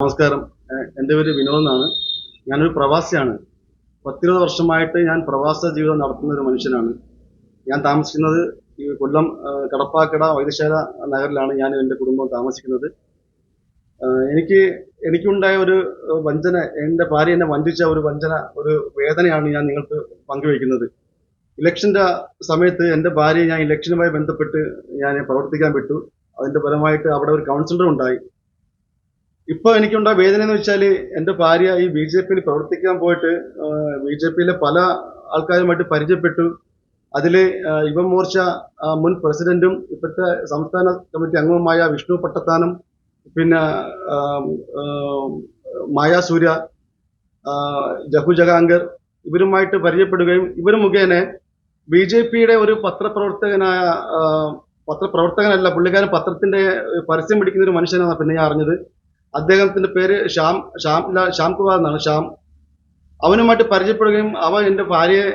നമസ്കാരം. എന്റെ പേര് വിനോദ് എന്നാണ്. ഞാനൊരു പ്രവാസിയാണ്. പത്തിരുപത് വർഷമായിട്ട് ഞാൻ പ്രവാസ ജീവിതം നടത്തുന്ന ഒരു മനുഷ്യനാണ്. ഞാൻ താമസിക്കുന്നത് ഈ കൊല്ലം കടപ്പാക്കട വൈദ്യശാല നഗറിലാണ് ഞാൻ എന്റെ കുടുംബം താമസിക്കുന്നത്. എനിക്ക് എനിക്കുണ്ടായ ഒരു വഞ്ചന എന്റെ ഭാര്യ എന്നെ വഞ്ചിച്ച ഒരു വഞ്ചന ഒരു വേദനയാണ് ഞാൻ നിങ്ങൾക്ക് പങ്കുവയ്ക്കുന്നത്. ഇലക്ഷന്റെ സമയത്ത് എന്റെ ഭാര്യയെ ഞാൻ ഇലക്ഷനുമായി ബന്ധപ്പെട്ട് ഞാൻ പ്രവർത്തിക്കാൻ വിട്ടു. അതിന്റെ ഫലമായിട്ട് അവിടെ ഒരു കൗൺസിലർ ഉണ്ടായി. ഇപ്പൊ എനിക്കുണ്ടായ വേദന എന്ന് വെച്ചാൽ എന്റെ ഭാര്യ ഈ ബി ജെ പിയിൽ പ്രവർത്തിക്കാൻ പോയിട്ട് ബി ജെ പിയിലെ പല ആൾക്കാരുമായിട്ട് പരിചയപ്പെട്ടു. അതിൽ യുവമോർച്ച മുൻ പ്രസിഡന്റും ഇപ്പോഴത്തെ സംസ്ഥാന കമ്മിറ്റി അംഗവുമായ വിഷ്ണു പട്ടത്താനം പിന്നെ മായ സൂര്യ ജഹു ജഹാംഗർ ഇവരുമായിട്ട് പരിചയപ്പെടുകയും ഇവർ മുഖേന ബി ജെ പിയുടെ ഒരു പത്രപ്രവർത്തകനായ പത്രപ്രവർത്തകനല്ല പുള്ളിക്കാരൻ പത്രത്തിന്റെ പരസ്യം പിടിക്കുന്ന ഒരു മനുഷ്യനാണ് പിന്നെ ഞാൻ അറിഞ്ഞത്. അദ്ദേഹത്തിന്റെ പേര് ശ്യാം ലാ- ശ്യാം കുമാർ എന്നാണ് ശ്യാം. അവനുമായിട്ട് പരിചയപ്പെടുകയും അവൻ എന്റെ ഭാര്യയെ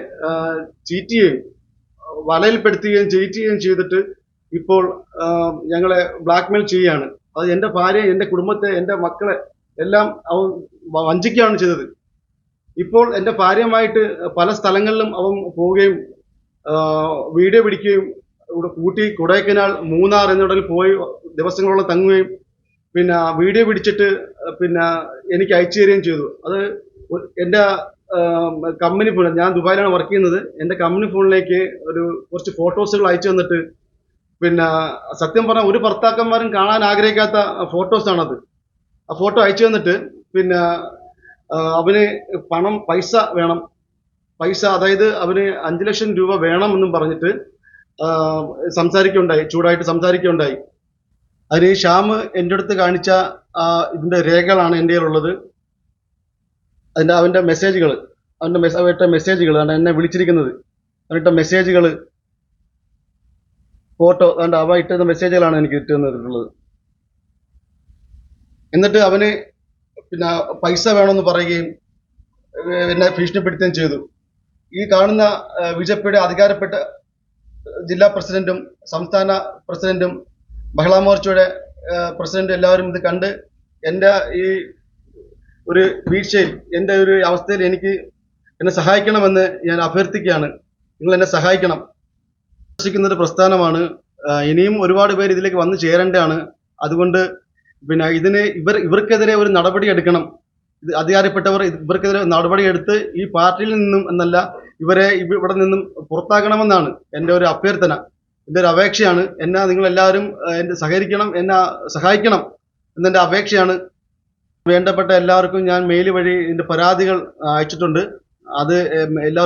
ചീറ്റ് ചെയ്യുകയും വലയിൽപ്പെടുത്തുകയും ചീറ്റ് ചെയ്യുകയും ചെയ്തിട്ട് ഇപ്പോൾ ഞങ്ങളെ ബ്ലാക്ക്മെയിൽ ചെയ്യുകയാണ്. അത് എന്റെ ഭാര്യ എന്റെ കുടുംബത്തെ എന്റെ മക്കളെ എല്ലാം അവൻ വഞ്ചിക്കുകയാണ് ചെയ്തത്. ഇപ്പോൾ എന്റെ ഭാര്യയുമായിട്ട് പല സ്ഥലങ്ങളിലും അവൻ പോവുകയും വീഡിയോ പിടിക്കുകയും കൂട്ടി കൊടൈക്കനാൽ മൂന്നാർ എന്നിടയിൽ പോയി ദിവസങ്ങളോളം തങ്ങുകയും പിന്നെ വീഡിയോ പിടിച്ചിട്ട് പിന്നെ എനിക്ക് അയച്ചു തരികയും ചെയ്തു. അത് എന്റെ കമ്പനി ഫോൺ ഞാൻ ദുബായിലാണ് വർക്ക് ചെയ്യുന്നത്. എന്റെ കമ്പനി ഫോണിലേക്ക് ഒരു കുറച്ച് ഫോട്ടോസുകൾ അയച്ചു തന്നിട്ട് പിന്നെ സത്യം പറഞ്ഞാൽ ഒരു ഭർത്താക്കന്മാരും കാണാൻ ആഗ്രഹിക്കാത്ത ഫോട്ടോസാണത് ആ ഫോട്ടോ അയച്ചു തന്നിട്ട് പിന്നെ അവന് പണം പൈസ വേണം. പൈസ അതായത് അവന് അഞ്ചു ലക്ഷം രൂപ വേണം വേണമെന്നും പറഞ്ഞിട്ട് സംസാരിക്കുകയുണ്ടായി ചൂടായിട്ട് സംസാരിക്കുകയുണ്ടായി. അതിന് ശ്യാമ് ശ്യാം എന്റെ അടുത്ത് കാണിച്ച ആ, ഇതിന്റെ രേഖകളാണ് എന്റെ ഉള്ളത് അതിന്റെ അവന്റെ മെസ്സേജുകൾ അവന്റെ മെസ്സ- അവരുടെ മെസ്സേജുകൾ ആണ് എന്നെ വിളിച്ചിരിക്കുന്നത്. അവരുടെ മെസ്സേജുകൾ ഫോട്ടോ അതുകൊണ്ട് അവ ഇട്ടുന്ന മെസ്സേജുകളാണ് എനിക്ക് ഇട്ട് തന്നിട്ടുള്ളത് എന്നിട്ട് അവന് പിന്നെ പൈസ വേണമെന്ന് പറയുകയും എന്നെ ഭീഷണിപ്പെടുത്തുകയും ചെയ്തു. ഈ കാണുന്ന ബി ജെ പിയുടെ അധികാരപ്പെട്ട ജില്ലാ പ്രസിഡന്റും സംസ്ഥാന പ്രസിഡന്റും മഹിളാ മോർച്ചയുടെ പ്രസിഡന്റ് എല്ലാവരും ഇത് കണ്ട് എന്റെ ഈ ഒരു വീഴ്ചയിൽ എന്റെ ഒരു അവസ്ഥയിൽ എനിക്ക് എന്നെ സഹായിക്കണമെന്ന് ഞാൻ അഭ്യർത്ഥിക്കുകയാണ്. നിങ്ങൾ എന്നെ സഹായിക്കണം. വിശ്വസിക്കുന്ന ഒരു പ്രസ്ഥാനമാണ് ഇനിയും ഒരുപാട് പേര് ഇതിലേക്ക് വന്നു ചേരേണ്ടതാണ്. അതുകൊണ്ട് പിന്നെ ഇതിന് ഇവർ ഇവർക്കെതിരെ ഒരു നടപടി എടുക്കണം. ഇത് അധികാരപ്പെട്ടവർ ഇവർക്കെതിരെ നടപടി എടുത്ത് ഈ പാർട്ടിയിൽ നിന്നും എന്നല്ല ഇവരെ ഇവ- ഇവിടെ നിന്നും പുറത്താക്കണമെന്നാണ് എന്റെ ഒരു അഭ്യർത്ഥന. എന്റെ ഒരു അപേക്ഷയാണ്. എന്നെ നിങ്ങൾ എല്ലാവരും എന്നെ സഹകരിക്കണം എന്നെ സഹായിക്കണം എന്നെന്റെ അപേക്ഷയാണ് വേണ്ടപ്പെട്ട എല്ലാവർക്കും ഞാൻ മെയിൽ വഴി എന്റെ പരാതികൾ അയച്ചിട്ടുണ്ട്. അത് എല്ലാവർക്കും